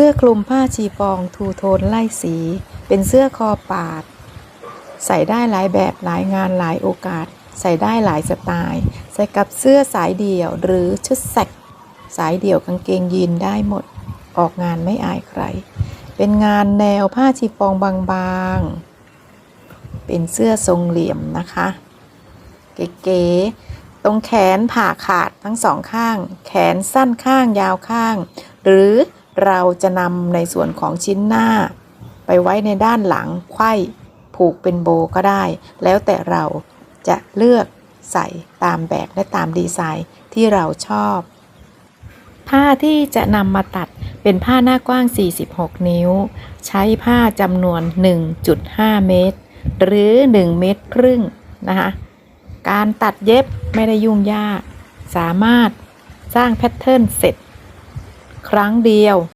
สื้อคลุมผ้าชีฟองทูโทนไล่สี เป็นเสื้อคอปาด ใส่ได้หลายแบบหลายงานหลายโอกาส ใส่ได้หลายสไตล์ ใส่กับเสื้อสายเดี่ยวหรือชุดแสกสายเดี่ยวกางเกงยีนได้หมด ออกงานไม่อายใคร เป็นงานแนวผ้าชีฟองบางๆ เป็นเสื้อทรงเหลี่ยมนะคะ เก๋ๆตรงแขนผ่าขาดทั้งสองข้าง แขนสั้นข้างยาวข้าง หรือ เราจะนำในส่วนของชิ้นหน้า ไปไว้ในด้านหลังไขว้ผูกเป็นโบก็ได้ แล้วแต่เราจะเลือกใส่ตามแบบและตามดีไซน์ที่เราชอบ ผ้าที่จะนำมาตัดเป็นผ้าหน้ากว้าง 46 นิ้ว ใช้ผ้าจำนวน 1.5 เมตร หรือ 1 เมตรครึ่งนะคะการตัดเย็บไม่ได้ยุ่งยาก สามารถสร้างแพทเทิร์นเสร็จ ครั้งเดียว